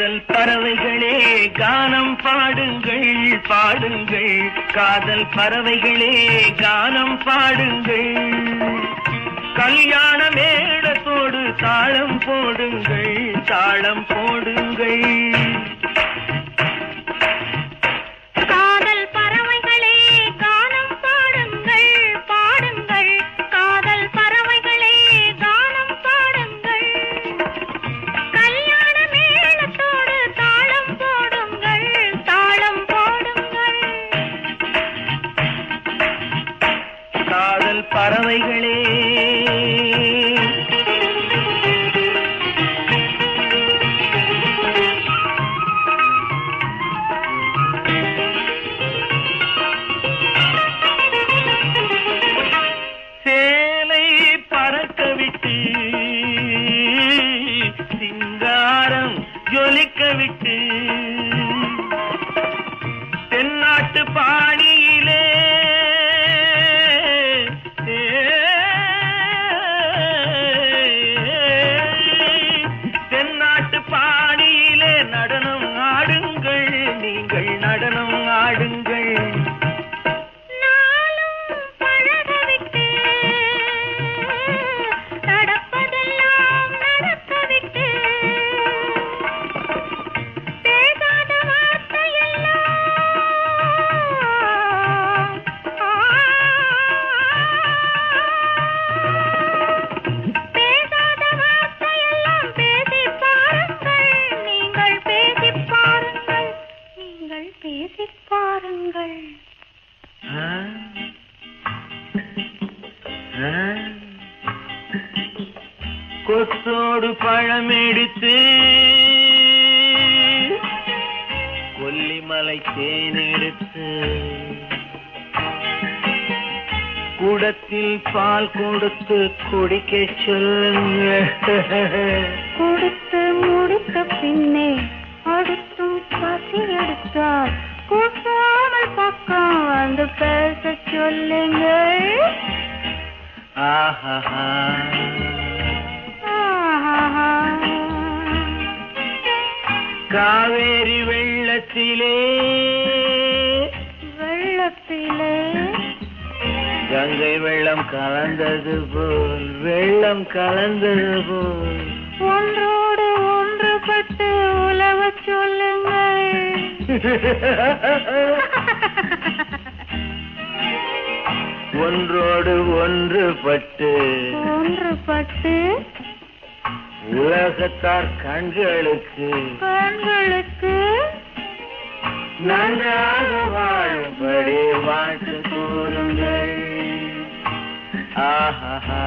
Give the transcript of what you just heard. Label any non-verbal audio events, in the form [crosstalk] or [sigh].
காதல் பறவைகளே கானம் பாடுங்கள் பாடுங்கள். காதல் பறவைகளே கானம் பாடுங்கள். கல்யாண மேடத்தோடு தாளம் போடுங்கள் தாளம் போடுங்கள். பறவைகளே. சேலை பறக்க விட்டு சிங்காரம் ஜொலிக்க விட்டு கொத்தோடு பழம் எடுத்து கொல்லிமலை தேனெடுத்து குடத்தில் பால் கொடுத்து குடிக்க சொல்லுங்க. கொடுத்து முடித்த பின்னே அடுத்தும் பசி எடுத்தார் வந்து பேச சொல்லுங்கள் ஆஹா. காவேரி வெள்ளத்திலே. வெள்ளத்திலே. கங்கை வெள்ளம் கலந்தது போல் வெள்ளம் கலந்தது போல். ஒன்றோடு ஒன்றுபட்டு உலவ சொல்லுங்கள். [laughs] ஒன்றோடு ஒன்று பட்டு ஒன்றுபட்டு உலகத்தார் கண்களுக்கு கண்களுக்கு நன்றாக வாழும்படி வாழ்த்து கூறுங்கள். ஆஹா